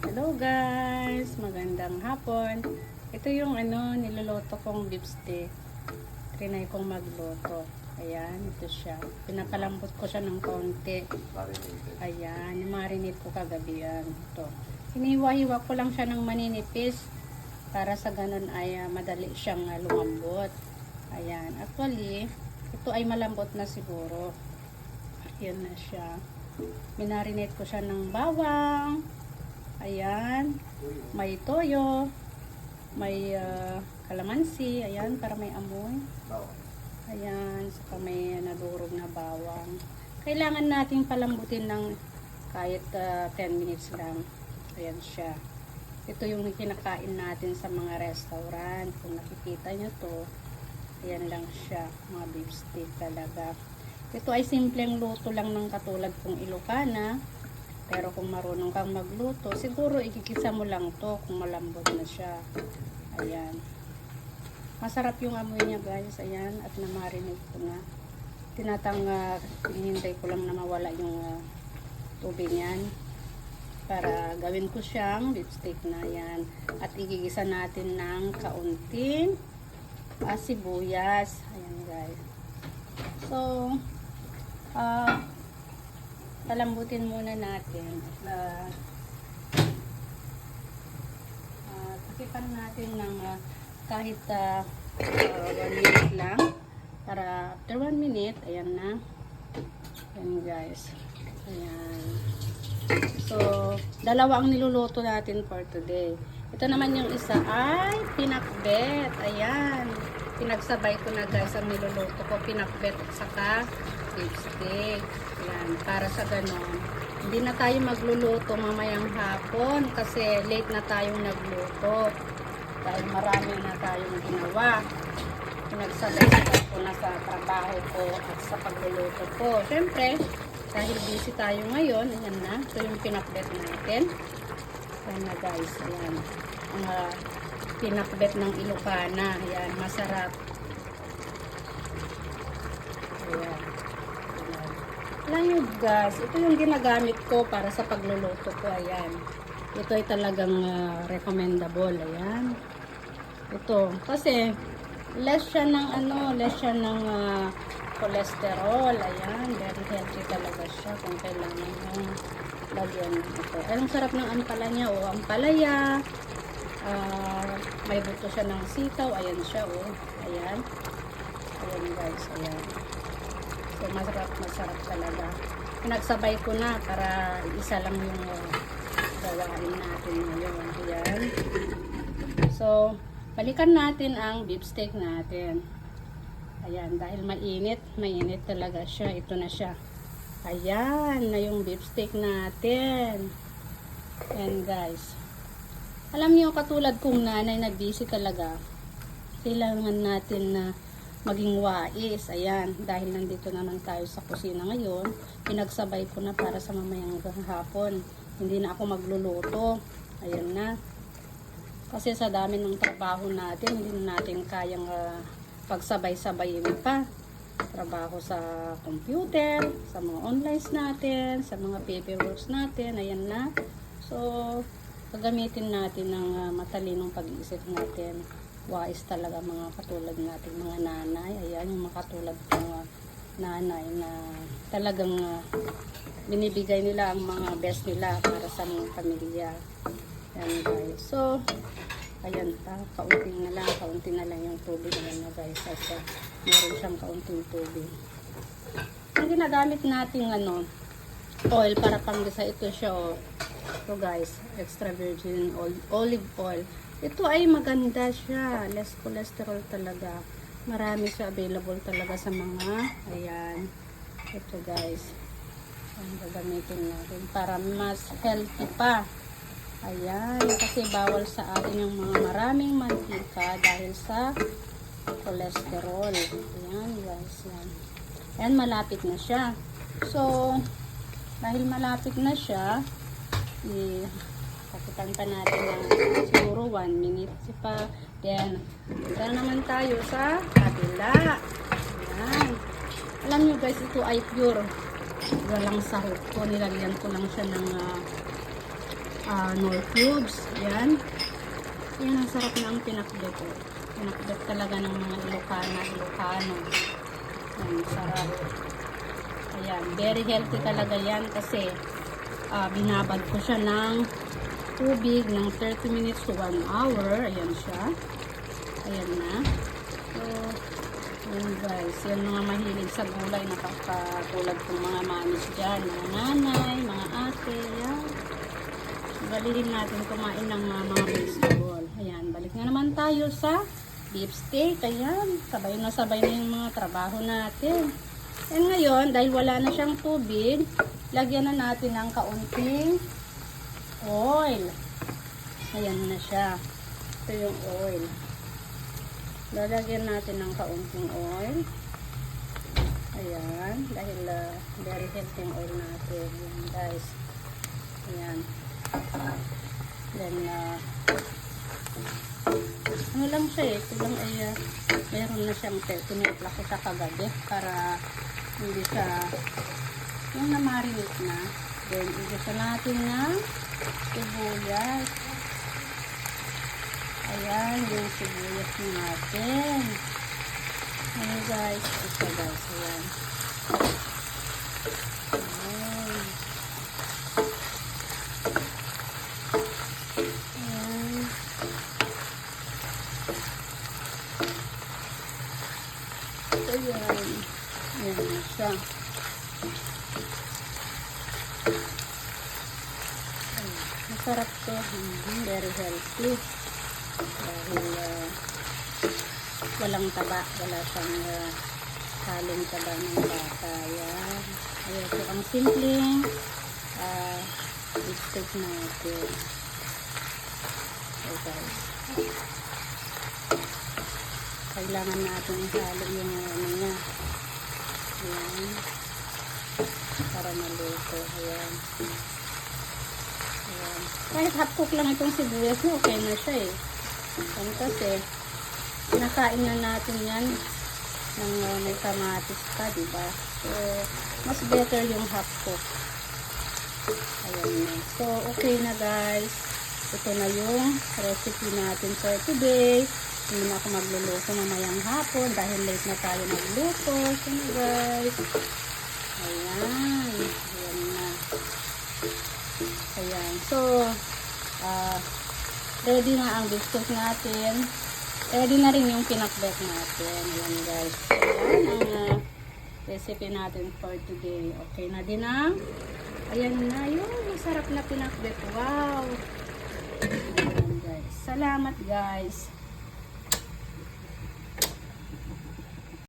Hello guys! Magandang hapon. Ito yung ano, niluluto kong beef steak. Trinay kong magluto. Ayan, ito siya. Pinapalambot ko siya ng konti. Ayan, marinate ko kagabi yan. Ito. Hiniwa-hiwa ko lang siya ng maninipis para sa ganun ay ah, madali siyang ah, lumambot. Ayan, actually, ito ay malambot na siguro. Ayan na siya. Minarinate ko siya ng bawang. May toyo. May ah, kalamansi. Ayan, para may amoy. Ayan, saka may nadurog na bawang. Kailangan nating palambutin ng kahit ah, 10 minutes lang. Ayan siya. Ito yung kinakain natin sa mga restaurant. Kung nakikita nyo to, ayan lang siya. Mga beef steak talaga. Ito ay simpleng luto lang ng katulad kong Ilocana. Pero kung marunong kang magluto, siguro ikikisa mo lang to kung malambot na siya. Ayan. Masarap yung amoy niya guys. Ayan. At namarinate ko na. Tinatang, uh, hinihintay ko lang na mawala yung ah, tubig niyan. Para gawin ko siyang steak na yan. At igigisa natin ng kaunting ah, sibuyas. Ayan guys. So, ah, palambutin muna natin. Uh, uh, takipan natin ng ah, kahit uh, 1 minute lang. Para after 1 minute, ayan na. Ayan guys. Ayan. So, dalawa ang niluluto natin for today. Ito naman yung isa ay pinakbet. Ayan. Pinagsabay ko na guys ang niluluto ko. Pinakbet saka steak. Ayan. Para sa ganon. Hindi na tayo magluluto mamayang hapon kasi late na tayong nagluto. Dahil marami na tayong ginawa. Pinagsabay-sabay ko na sa trabaho ko at sa pagluluto ko. Siyempre, dahil busy tayo ngayon, ayan na. Ito yung pinakbet natin. Ayan na guys, ayan. Ang ah, pinakbet ng Ilocana. Ayan, masarap. Ayan. Ayan. Alam nyo guys, ito yung ginagamit ko para sa pagluluto ko. Ayan. Ito ay talagang ah, recommendable. Ayan. Ito. Kasi, less siya ng ano, less siya ng ah, cholesterol. Ayan, very healthy talaga siya kung kailangan yung lagyan ito. Ang sarap ng ampala niya, o ampalaya. Ah, may buto siya ng sitaw. Ayan siya, oh. Ayan. Ayan guys, ayan. So, masarap, masarap talaga. Pinagsabay ko na para isa lang yung uh, gawain natin ngayon. Ayan. So, balikan natin ang beef steak natin. Ayan, dahil mainit, mainit talaga siya. Ito na siya. Ayan, na yung beef steak natin. Ayan guys. Alam niyo, katulad kong nanay na busy talaga, kailangan natin na maging wais. Ayan, dahil nandito naman tayo sa kusina ngayon, pinagsabay ko na para sa mamayang hapon. Hindi na ako magluluto. Ayan na. Kasi sa dami ng trabaho natin, hindi na natin kayang ah, pagsabay-sabayin pa. Trabaho sa computer, sa mga online natin, sa mga paperworks natin, ayan na. So, gagamitin natin ng ah, matalinong pag-iisip natin. Wais talaga mga katulad natin, mga nanay. Ayan, yung mga katulad ng ah, nanay na talagang ah, binibigay nila ang mga best nila para sa mga pamilya. Ayan guys. So, ayan pa, kaunting na lang, kaunti na lang yung tubig. Ayan na guys. At uh, meron siyang kaunting tubig. Ang ginagamit nating ano, oil para panggisa ito siya oh. Ito guys, extra virgin olive oil. Ito ay maganda siya. Less cholesterol talaga. Marami siya available talaga sa mga, ayan. Ito guys. Ang gagamitin natin para mas healthy pa. Ayan, kasi bawal sa atin yung mga maraming mantika dahil sa cholesterol. Ayan, guys. Yan. Ayan, malapit na siya. So, dahil malapit na siya, i pakitan pa natin ng siguro 1 minute pa. Then, punta naman tayo sa kabila. Ayan. Alam nyo guys, ito ay pure. Walang sahog ko. Nilagyan ko lang siya ng ah, ah, nor cubes. Yan. Yan ang sarap ng pinakbet. Oh. Pinakbet talaga ng mga Ilocana, Ilocano. Yan, sarap. Ayan, very healthy talaga yan kasi ah, binabad ko siya ng tubig ng 30 minutes to 1 hour. Ayan siya. Ayan na. So, yun guys. Yan mga mahilig sa gulay na katulad kong mga manis dyan. Mga nanay, mga ate. Yan. Balihin natin kumain ng mga, mga vegetable. Ayan. Balik na naman tayo sa beef steak. Ayan. Sabay na sabay na yung mga trabaho natin. And ngayon, dahil wala na siyang tubig, lagyan na natin ng kaunting oil. Ayan na siya. Ito yung oil. Lalagyan natin ng kaunting oil. Ayan. Dahil uh, very healthy yung oil natin. Ayan, guys. Ayan. Then, uh, ano lang siya eh. Ito lang ay uh, meron na siyang tinipla ko sa kagabi para hindi siya yung namarinate na. Then, igisa natin ng sibuyas. Ayan, yung sibuyas natin. Ayan guys, ito guys, ayan. Ayan. Ayan. Ayan na siya. Ayan. Masarap to. Mhm, Very healthy. Dahil ah, walang taba. Wala siyang uh, halong taba ng bata. Ayan. Ayan ito ang simpleng uh, steak natin. Okay guys. Kailangan natin ihalo yung ano niya. Ayan. Para maluto. Ayan. Ayan. Kahit half cook lang itong sibuyas mo, okay na siya eh. Yan kasi, kinakain na natin yan ng uh, may kamatis pa, di ba? So, mas better yung half cook. Ayan na. So, okay na guys. Ito na yung recipe natin for today. Hindi na ako magluluto mamayang hapon dahil late na tayo magluto. So, guys. Ayan. Ayan na. Ayan. So, ah, ready na ang biscuit natin. Ready na rin yung pinakbet natin. Ayan guys. Ayan ang ah, recipe natin for today. Okay na din ang ayan na yung masarap na pinakbet. Wow! Ayan guys. Salamat guys.